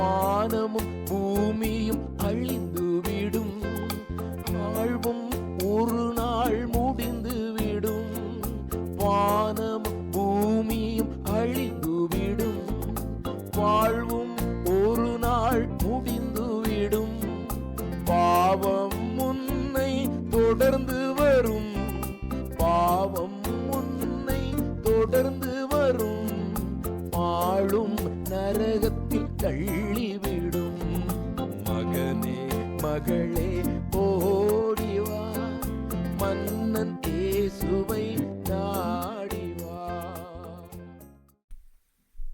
வானமும் பூமியும் அழிந்துவிடும் வாழ்வும் ஒரு நாள் முடிந்துவிடும் வானமும் பூமியும் அழிந்துவிடும் வாழ்வும் ஒரு நாள் முடிந்துவிடும் பாவம் முன்னை தொடர்ந்து வரும். பாவம் முன்னை தொடர்ந்து வரும். ஆளும் நரகத்தை தள்ளிவிடும். மகனே மகளே ஓடிவா. மன்னன் இயேசுவை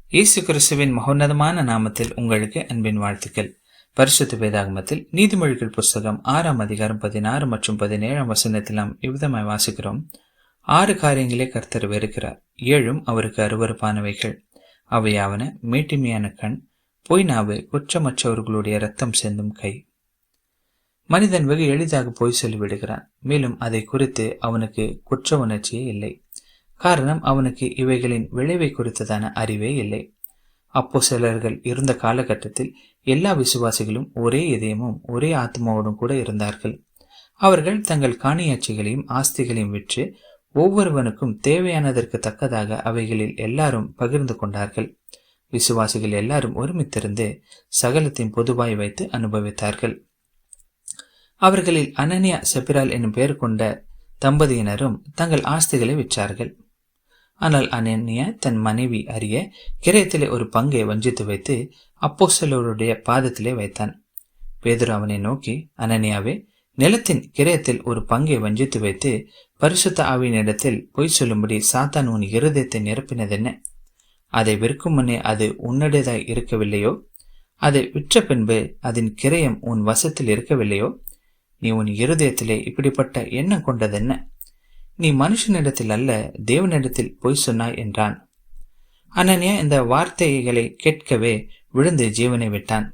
இயேசு கிறிஸ்துவின் மகோன்னதமான நாமத்தில் உங்களுக்கு அன்பின் வாழ்த்துக்கள். பரிசுத்த வேதாகமத்தில் நீதிமொழிகள் புஸ்தகம் ஆறாம் அதிகாரம் பதினாறு மற்றும் பதினேழாம் வசனத்தில் நாம் இவ்விதமாய் வாசிக்கிறோம். ஆறு காரியங்களே கர்த்தர் வெறுக்கிறார். ஏழும் அவருக்கு அருவருப்பானவைகள். அவையாவன மீட்டிமையான கண் பொய் நாவு குற்றமற்றவர்களுடைய ரத்தம் சிந்தும் கை. மனிதன் வெகு எளிதாக பொய் சொல்லிவிடுகிறான். மேலும் அதை குறித்து அவனுக்கு குற்ற உணர்ச்சியே இல்லை. காரணம் அவனுக்கு இவைகளின் விளைவை குறித்ததான அறிவே இல்லை. அப்போ சிலர்கள் இருந்த காலகட்டத்தில் எல்லா விசுவாசிகளும் ஒரே இதயமும் ஒரே ஆத்மாவோடும் கூட இருந்தார்கள். அவர்கள் தங்கள் காணியாட்சிகளையும் ஆஸ்திகளையும் விற்று ஒவ்வொருவனுக்கும் தேவையானதற்கு தக்கதாக அவைகளில் எல்லாரும் பகிர்ந்து கொண்டார்கள். விசுவாசிகள் எல்லாரும் ஒருமித்திருந்து சகலத்தையும் பொதுவாய் வைத்து அனுபவித்தார்கள். அவர்களில் அனனியா செப்பிரால் என்னும் பெயர் கொண்ட தம்பதியினரும் தங்கள் ஆஸ்திகளை விற்றார்கள். ஆனால் அனன்யா தன் மனைவி அறிய கிரயத்திலே ஒரு பங்கை வஞ்சித்து வைத்து அப்போஸ்தலருடைய பாதத்திலே வைத்தான். பேதுரு அவனை நோக்கி அனனியாவே நிலத்தின் கிரயத்தில் ஒரு பங்கை வஞ்சித்து வைத்து பரிசுத்த ஆவியினிடத்தில் பொய் சொல்லும்படி சாத்தான் உன் இருதயத்தை நிரப்பினதென்ன? அதை விற்கும் முன்னே அது உன்னுடையதாய் இருக்கவில்லையோ? அதை விற்ற பின்பு அதன் கிரயம் உன் வசத்தில் இருக்கவில்லையோ? நீ உன் இருதயத்திலே இப்படிப்பட்ட எண்ணம் கொண்டதென்ன? நீ மனுஷனிடத்தில் அல்ல தேவனிடத்தில் பொய் சொன்னாய் என்றான். அனன்யா இந்த வார்த்தைகளை கேட்கவே விழுந்து ஜீவனை விட்டான்.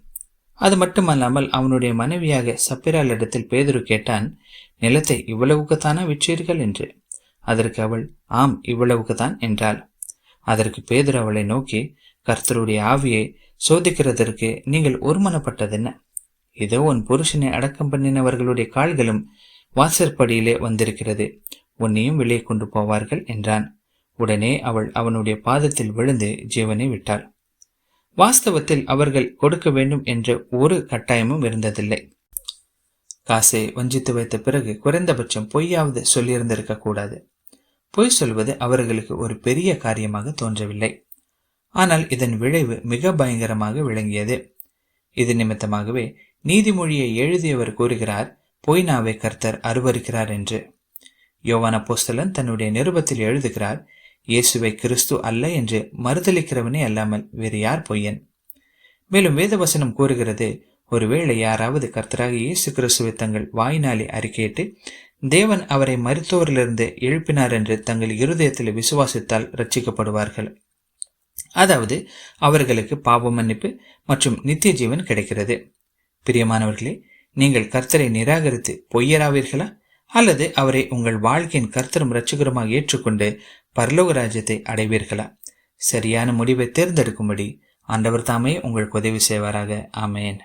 அது மட்டுமல்லாமல் அவனுடைய மனைவியாக சப்பிராலிடத்தில் பேதுரு கேட்டான் நிலத்தை இவ்வளவுக்குத்தானா விற்றீர்கள்? என்று. அதற்கு அவள் ஆம் இவ்வளவுக்குத்தான் என்றாள். அதற்கு பேதர் அவளை நோக்கி கர்த்தருடைய ஆவியை சோதிக்கிறதற்கு நீங்கள் ஒருமனப்பட்டதென்ன? இதோ உன் புருஷனை அடக்கம் பண்ணினவர்களுடைய கால்களும் வாசற்படியிலே வந்திருக்கிறது. உன்னையும் வெளியே கொண்டு போவார்கள் என்றான். உடனே அவள் அவனுடைய பாதத்தில் விழுந்து ஜீவனை விட்டாள். வாஸ்தவத்தில் அவர்கள் கொடுக்க வேண்டும் என்ற ஒரு கட்டாயமும் இருந்ததில்லை. காசை வஞ்சித்து வைத்த பிறகு குறைந்தபட்சம் பொய்யாவது சொல்லியிருந்திருக்க கூடாது பொய் சொல்வது அவர்களுக்கு ஒரு பெரிய காரியமாக தோன்றவில்லை. ஆனால் இதன் விளைவு மிக பயங்கரமாக விளங்கியது. இது நிமித்தமாகவே நீதிமொழியை எழுதியவர் கூறுகிறார் பொய் நாவை கர்த்தர் அருவருக்கிறார் என்று. யோவான போஸ்தலன் தன்னுடைய நிருபத்தில் எழுதுகிறார் இயேசுவை கிறிஸ்து அல்ல என்று மறுதளிக்கிறவனே அல்லாமல் வேறு யார் பொய்யன்? மேலும் வேதவசனம் கூறுகிறது ஒருவேளை யாராவது கர்த்தராக இயேசு கிறிஸ்துவை தங்கள் வாயினாலே அறிக்கையிட்டு தேவன் அவரை மருத்துவரிலிருந்து எழுப்பினார் என்று தங்கள் இருதயத்தில் விசுவாசித்தால் ரட்சிக்கப்படுவார்கள் அதாவது அவர்களுக்கு பாவ மன்னிப்பு மற்றும் நித்திய ஜீவன் கிடைக்கிறது. பிரியமானவர்களே நீங்கள் கர்த்தரை நிராகரித்து பொய்யராவீர்களா? அல்லது அவரை உங்கள் வாழ்க்கையின் கர்த்தரும் ரட்சகருமாக ஏற்றுக்கொண்டு பரலோக ராஜ்யத்தை அடைவீர்களா? சரியான முடிவை தேர்ந்தெடுக்கும்படி ஆண்டவர் தாமே உங்களுக்கு உதவி செய்வாராக. ஆமேன்.